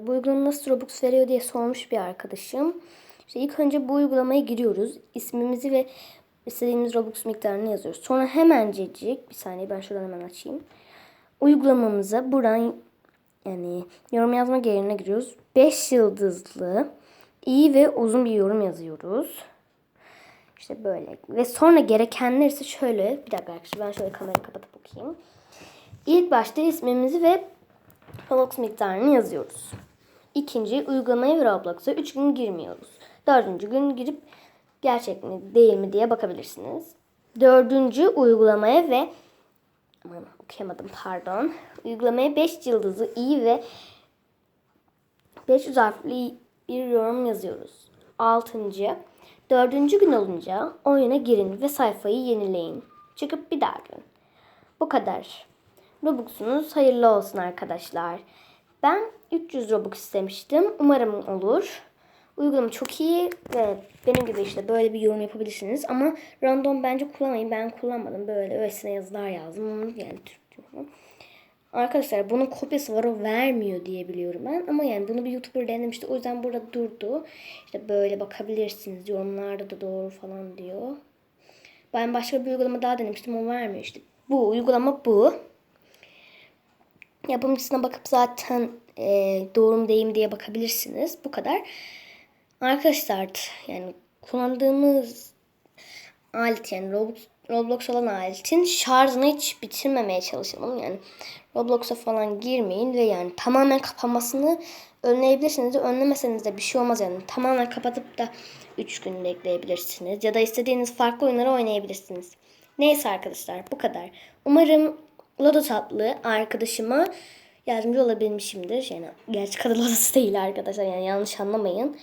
Bu uygulama nasıl Robux veriyor diye sormuş bir arkadaşım. İşte ilk önce bu uygulamaya giriyoruz. İsmimizi ve istediğimiz Robux miktarını yazıyoruz. Sonra hemencecik bir saniye ben şuradan hemen açayım. Uygulamamıza buradan yani yorum yazma yerine giriyoruz. 5 yıldızlı iyi ve uzun bir yorum yazıyoruz. İşte böyle. Ve sonra gerekenler ise şöyle. Bir dakika arkadaşlar ben şöyle kamerayı kapatıp bakayım. İlk başta ismimizi ve Roblox miktarını yazıyoruz. İkinci uygulamaya ve Roblox'a 3 gün girmiyoruz. Dördüncü gün girip gerçek mi değil mi diye bakabilirsiniz. Dördüncü uygulamaya ve aman okuyamadım pardon. Uygulamaya 5 yıldızlı iyi ve 500 harfli bir yorum yazıyoruz. Altıncı. Dördüncü gün olunca oyuna girin ve sayfayı yenileyin. Çıkıp bir daha gün. Bu kadar. Robux'unuz hayırlı olsun arkadaşlar. Ben 300 Robux istemiştim. Umarım olur. Uygulama çok iyi ve benim gibi işte böyle bir yorum yapabilirsiniz. Ama random bence kullanmayın. Ben kullanmadım. Böyle öylesine yazılar yazdım. Yani Türkçe. Arkadaşlar bunun kopyası var o vermiyor diye biliyorum ben. Ama yani bunu bir YouTuber denemişti. O yüzden burada durdu. İşte böyle bakabilirsiniz. Yorumlarda da doğru falan diyor. Ben başka bir uygulama daha denemiştim. O vermiyor işte. Bu uygulama bu. Yapımcısına bakıp zaten e, doğru mu değil mi diye bakabilirsiniz. Bu kadar. Arkadaşlar yani kullandığımız alet yani Roblox, Roblox olan aletin şarjını hiç bitirmemeye çalışalım. Yani Roblox'a falan girmeyin ve yani tamamen kapanmasını önleyebilirsiniz önlemeseniz de bir şey olmaz yani. Tamamen kapatıp da 3 gün bekleyebilirsiniz. Ya da istediğiniz farklı oyunları oynayabilirsiniz. Neyse arkadaşlar bu kadar. Umarım Lodo tatlı arkadaşıma yardımcı olabilmişimdir. Yani gerçek adı Lodosu değil arkadaşlar yani yanlış anlamayın.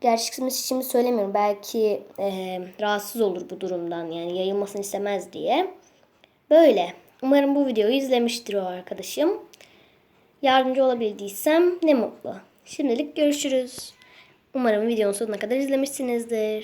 Gerçek ismi şimdi söylemiyorum. Belki e, rahatsız olur bu durumdan yani yayılmasını istemez diye. Böyle. Umarım bu videoyu izlemiştir o arkadaşım. Yardımcı olabildiysem ne mutlu. Şimdilik görüşürüz. Umarım videonun sonuna kadar izlemişsinizdir.